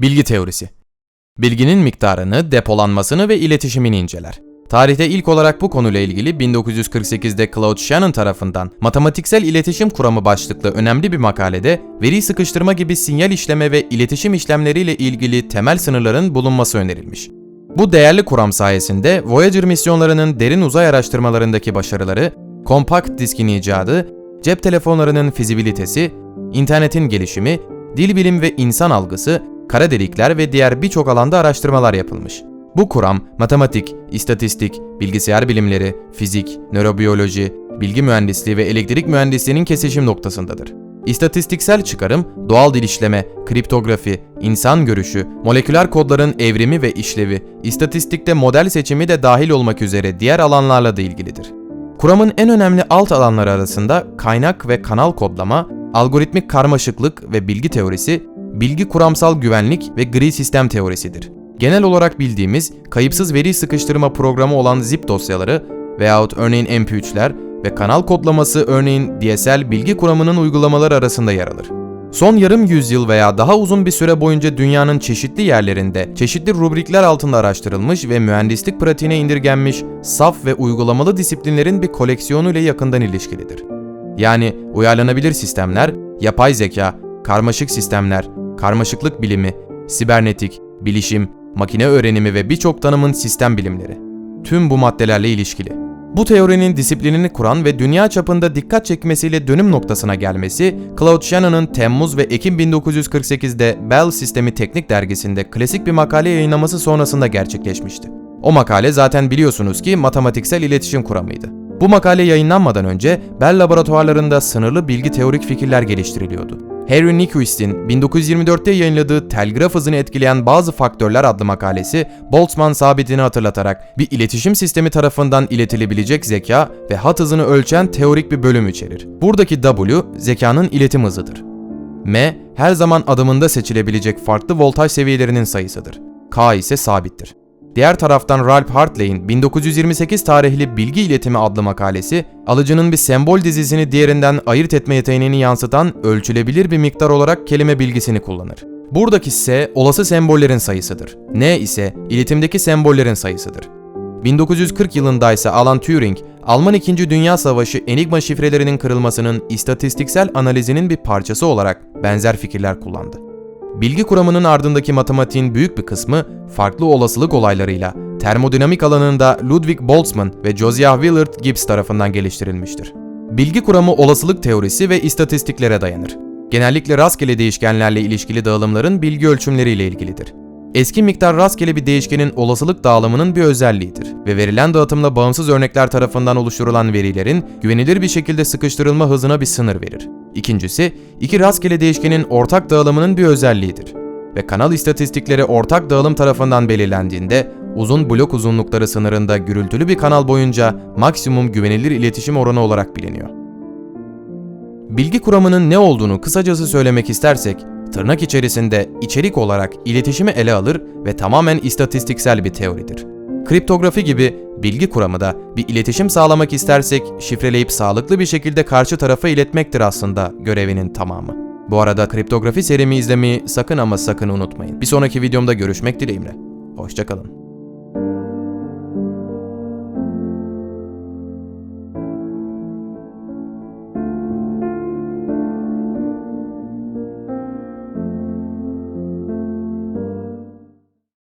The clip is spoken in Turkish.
Bilgi teorisi. Bilginin miktarını, depolanmasını ve iletişimini inceler. Tarihte ilk olarak bu konuyla ilgili 1948'de Claude Shannon tarafından Matematiksel İletişim Kuramı başlıklı önemli bir makalede veri sıkıştırma gibi sinyal işleme ve iletişim işlemleriyle ilgili temel sınırların bulunması önerilmiş. Bu değerli kuram sayesinde Voyager misyonlarının derin uzay araştırmalarındaki başarıları, kompakt diskin icadı, cep telefonlarının fizibilitesi, internetin gelişimi, dil bilim ve insan algısı, kara delikler ve diğer birçok alanda araştırmalar yapılmış. Bu kuram matematik, istatistik, bilgisayar bilimleri, fizik, nörobiyoloji, bilgi mühendisliği ve elektrik mühendisliğinin kesişim noktasındadır. İstatistiksel çıkarım, doğal dil işleme, kriptografi, insan görüşü, moleküler kodların evrimi ve işlevi, istatistikte model seçimi de dahil olmak üzere diğer alanlarla da ilgilidir. Kuramın en önemli alt alanları arasında kaynak ve kanal kodlama, algoritmik karmaşıklık ve bilgi teorisi, bilgi kuramsal güvenlik ve gri sistem teorisidir. Genel olarak bildiğimiz kayıpsız veri sıkıştırma programı olan zip dosyaları veyahut örneğin MP3'ler ve kanal kodlaması örneğin DSL bilgi kuramının uygulamaları arasında yer alır. Son yarım yüzyıl veya daha uzun bir süre boyunca dünyanın çeşitli yerlerinde, çeşitli rubrikler altında araştırılmış ve mühendislik pratiğine indirgenmiş saf ve uygulamalı disiplinlerin bir koleksiyonu ile yakından ilişkilidir. Yani uyarlanabilir sistemler, yapay zeka, karmaşık sistemler, karmaşıklık bilimi, sibernetik, bilişim, makine öğrenimi ve birçok tanımın sistem bilimleri. Tüm bu maddelerle ilişkili. Bu teorinin disiplinini kuran ve dünya çapında dikkat çekmesiyle dönüm noktasına gelmesi, Claude Shannon'ın Temmuz ve Ekim 1948'de Bell Sistemi Teknik dergisinde klasik bir makale yayınlaması sonrasında gerçekleşmişti. O makale zaten biliyorsunuz ki matematiksel iletişim kuramıydı. Bu makale yayınlanmadan önce Bell laboratuvarlarında sınırlı bilgi teorik fikirler geliştiriliyordu. Harry Nyquist'in 1924'te yayınladığı telgraf hızını etkileyen bazı faktörler adlı makalesi Boltzmann sabitini hatırlatarak bir iletişim sistemi tarafından iletilebilecek zeka ve hat hızını ölçen teorik bir bölüm içerir. Buradaki W zekanın iletim hızıdır. M her zaman adımında seçilebilecek farklı voltaj seviyelerinin sayısıdır. K ise sabittir. Diğer taraftan Ralph Hartley'in 1928 tarihli Bilgi İletimi adlı makalesi, alıcının bir sembol dizisini diğerinden ayırt etme yeteneğini yansıtan ölçülebilir bir miktar olarak kelime bilgisini kullanır. Buradaki S olası sembollerin sayısıdır. N ise iletimdeki sembollerin sayısıdır. 1940 yılında ise Alan Turing, Alman 2. Dünya Savaşı enigma şifrelerinin kırılmasının istatistiksel analizinin bir parçası olarak benzer fikirler kullandı. Bilgi kuramının ardındaki matematiğin büyük bir kısmı farklı olasılık olaylarıyla termodinamik alanında Ludwig Boltzmann ve Josiah Willard Gibbs tarafından geliştirilmiştir. Bilgi kuramı olasılık teorisi ve istatistiklere dayanır. Genellikle rastgele değişkenlerle ilişkili dağılımların bilgi ölçümleriyle ilgilidir. Eski miktar rastgele bir değişkenin olasılık dağılımının bir özelliğidir ve verilen dağıtımla bağımsız örnekler tarafından oluşturulan verilerin güvenilir bir şekilde sıkıştırılma hızına bir sınır verir. İkincisi, iki rastgele değişkenin ortak dağılımının bir özelliğidir ve kanal istatistikleri ortak dağılım tarafından belirlendiğinde uzun blok uzunlukları sınırında gürültülü bir kanal boyunca maksimum güvenilir iletişim oranı olarak biliniyor. Bilgi kuramının ne olduğunu kısacası söylemek istersek, tırnak içerisinde içerik olarak iletişimi ele alır ve tamamen istatistiksel bir teoridir. Kriptografi gibi bilgi kuramı da bir iletişim sağlamak istersek şifreleyip sağlıklı bir şekilde karşı tarafa iletmektir aslında görevinin tamamı. Bu arada kriptografi serimi izlemeyi sakın ama sakın unutmayın. Bir sonraki videomda görüşmek dileğimle. Hoşçakalın.